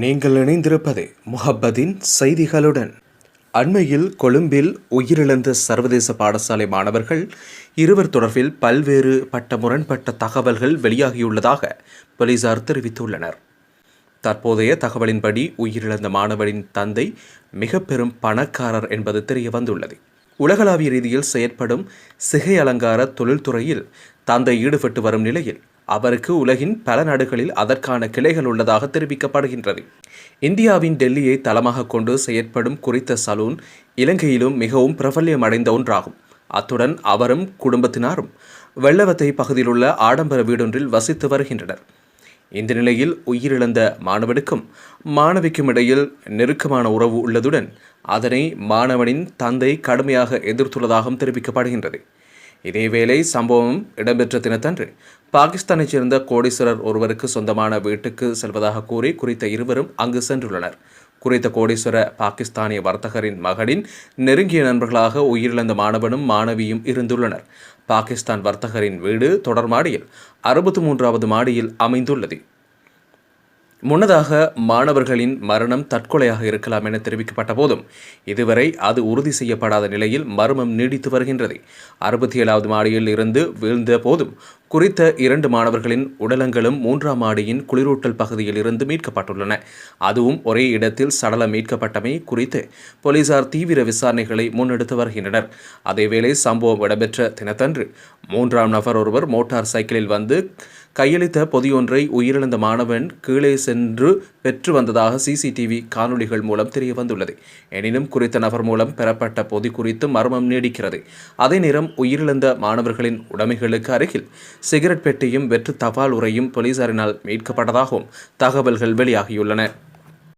நீங்கள் இணைந்திருப்பது முஹப்பதின் செய்திகளுடன். அண்மையில் கொழும்பில் உயிரிழந்த சர்வதேச பாடசாலை மாணவர்கள் இருவர் தொடர்பில் பல்வேறு பட்ட முரண்பட்ட தகவல்கள் வெளியாகியுள்ளதாக போலீசார் தெரிவித்துள்ளனர். தற்போதைய தகவலின்படி உயிரிழந்த மாணவனின் தந்தை மிக பெரும் பணக்காரர் என்பது தெரிய வந்துள்ளது. உலகளாவிய ரீதியில் செயற்படும் சிகை அலங்கார தொழில்துறையில் தந்தை ஈடுபட்டு வரும் நிலையில் அவருக்கு உலகின் பல நாடுகளில் அதற்கான கிளைகள் உள்ளதாக தெரிவிக்கப்படுகின்றது. இந்தியாவின் டெல்லியை தளமாக கொண்டு செயற்படும் குறித்த சலூன் இலங்கையிலும் மிகவும் பிரபல்யம் அடைந்த ஒன்றாகும். அத்துடன் அவரும் குடும்பத்தினாரும் வெள்ளவத்தை பகுதியிலுள்ள ஆடம்பர வீடொன்றில் வசித்து வருகின்றனர். இந்த நிலையில் உயிரிழந்த மாணவனுக்கும் மாணவிக்கும் இடையில் நெருக்கமான உறவு உள்ளதுடன் அதனை மாணவனின் தந்தை கடுமையாக எதிர்த்துள்ளதாகவும் தெரிவிக்கப்படுகின்றது. இதேவேளை சம்பவம் இடம்பெற்ற தினத்தன்று பாகிஸ்தானைச் சேர்ந்த கோடீஸ்வரர் ஒருவருக்கு சொந்தமான வீட்டுக்கு செல்வதாக கூறி குறித்த இருவரும் அங்கு சென்றுள்ளனர். குறித்த கோடீஸ்வர பாகிஸ்தானிய வர்த்தகரின் மகனின் நெருங்கிய நண்பர்களாக உயிரிழந்த மாணவனும் மாணவியும் இருந்துள்ளனர். பாகிஸ்தான் வர்த்தகரின் வீடு தொடர் மாடியில் அறுபத்தி மூன்றாவது மாடியில் அமைந்துள்ளது. முன்னதாக மாணவர்களின் மரணம் தற்கொலையாக இருக்கலாம் என தெரிவிக்கப்பட்ட போதும் இதுவரை அது உறுதி செய்யப்படாத நிலையில் மர்மம் நீடித்து வருகின்றது. அறுபத்தி ஏழாவது மாடியில் இருந்து வீழ்ந்த போதும் குறித்த இரண்டு மாணவர்களின் உடலங்களும் மூன்றாம் மாடியின் குளிரூட்டல் பகுதியில் இருந்து மீட்கப்பட்டுள்ளன. அதுவும் ஒரே இடத்தில் சடலம் மீட்கப்பட்டமை குறித்து போலீசார் தீவிர விசாரணைகளை முன்னெடுத்து வருகின்றனர். அதேவேளை சம்பவம் இடம்பெற்ற தினத்தன்று மூன்றாம் நபர் ஒருவர் மோட்டார் சைக்கிளில் வந்து கையளித்த பொதியொன்றை உயிரிழந்த மாணவன் கீழே சென்று பெற்று வந்ததாக சிசிடிவி காணொளிகள் மூலம் தெரிய வந்துள்ளது எனினும் குறித்த நபர் மூலம் பெறப்பட்ட பொதி குறித்து மர்மம் நீடிக்கிறது. அதே நேரம் உயிரிழந்த மாணவர்களின் உடைமைகளுக்கு அருகில் சிகரெட் பெட்டியும் வெற்று தபால் உரையும் போலீசாரினால் மீட்கப்பட்டதாகவும் தகவல்கள் வெளியாகியுள்ளன.